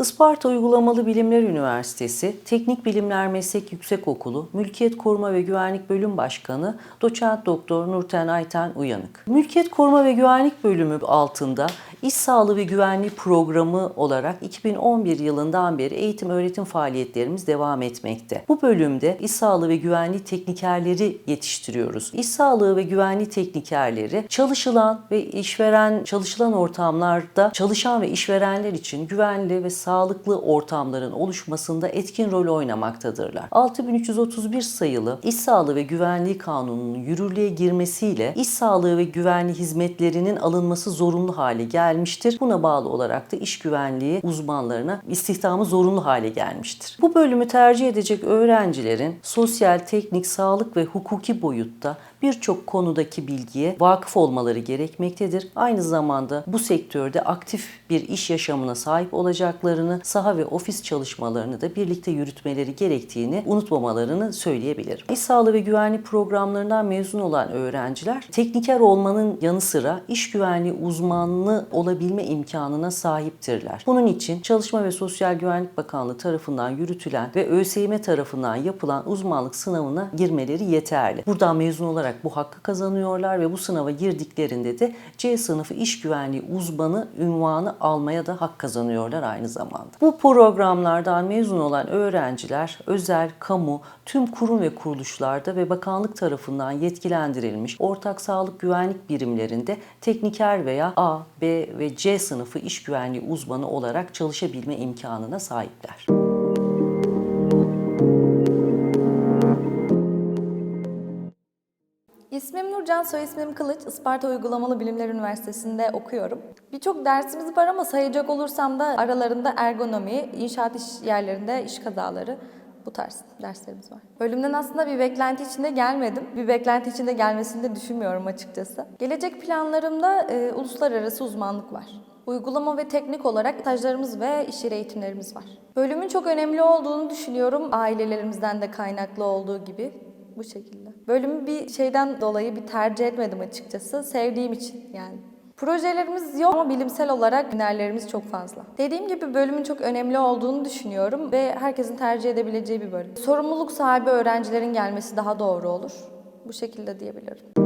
Isparta Uygulamalı Bilimler Üniversitesi Teknik Bilimler Meslek Yüksekokulu Mülkiyet Koruma ve Güvenlik Bölüm Başkanı Doçent Doktor Nurten Ayten Uyanık. Mülkiyet Koruma ve Güvenlik Bölümü altında İş Sağlığı ve Güvenliği Programı olarak 2011 yılından beri eğitim öğretim faaliyetlerimiz devam etmekte. Bu bölümde iş sağlığı ve güvenliği teknikerleri yetiştiriyoruz. İş sağlığı ve güvenliği teknikerleri çalışılan ve işveren çalışılan ortamlarda çalışan ve işverenler için güvenli ve sağlıklı ortamların oluşmasında etkin rol oynamaktadırlar. 6331 sayılı İş Sağlığı ve Güvenliği Kanunu'nun yürürlüğe girmesiyle iş sağlığı ve güvenliği hizmetlerinin alınması zorunlu hale gelmiştir. Buna bağlı olarak da iş güvenliği uzmanlarına istihdamı zorunlu hale gelmiştir. Bu bölümü tercih edecek öğrencilerin sosyal, teknik, sağlık ve hukuki boyutta birçok konudaki bilgiye vakıf olmaları gerekmektedir. Aynı zamanda bu sektörde aktif bir iş yaşamına sahip olacaklarını, saha ve ofis çalışmalarını da birlikte yürütmeleri gerektiğini unutmamalarını söyleyebilirim. İş sağlığı ve güvenlik programlarından mezun olan öğrenciler tekniker olmanın yanı sıra iş güvenliği uzmanlığı olabilme imkanına sahiptirler. Bunun için Çalışma ve Sosyal Güvenlik Bakanlığı tarafından yürütülen ve ÖSYM tarafından yapılan uzmanlık sınavına girmeleri yeterli. Buradan mezun olarak bu hakkı kazanıyorlar ve bu sınava girdiklerinde de C sınıfı iş güvenliği uzmanı ünvanı almaya da hak kazanıyorlar aynı zamanda. Bu programlardan mezun olan öğrenciler özel, kamu, tüm kurum ve kuruluşlarda ve bakanlık tarafından yetkilendirilmiş ortak sağlık güvenlik birimlerinde tekniker veya A, B ve C sınıfı iş güvenliği uzmanı olarak çalışabilme imkanına sahipler. İsmim Nurcan, soy Kılıç. Isparta Uygulamalı Bilimler Üniversitesi'nde okuyorum. Birçok dersimiz var ama sayacak olursam da aralarında ergonomi, inşaat iş yerlerinde iş kazaları bu tarz derslerimiz var. Bölümden aslında bir beklenti içinde gelmedim. Bir beklenti içinde gelmesini de düşünmüyorum açıkçası. Gelecek planlarımda e, uluslararası uzmanlık var. Uygulama ve teknik olarak stajlarımız ve iş yeri eğitimlerimiz var. Bölümün çok önemli olduğunu düşünüyorum. Ailelerimizden de kaynaklı olduğu gibi bu şekilde. Bölümü bir şeyden dolayı bir tercih etmedim açıkçası. Sevdiğim için yani. Projelerimiz yok ama bilimsel olarak hünerlerimiz çok fazla. Dediğim gibi bölümün çok önemli olduğunu düşünüyorum ve herkesin tercih edebileceği bir bölüm. Sorumluluk sahibi öğrencilerin gelmesi daha doğru olur. Bu şekilde diyebilirim.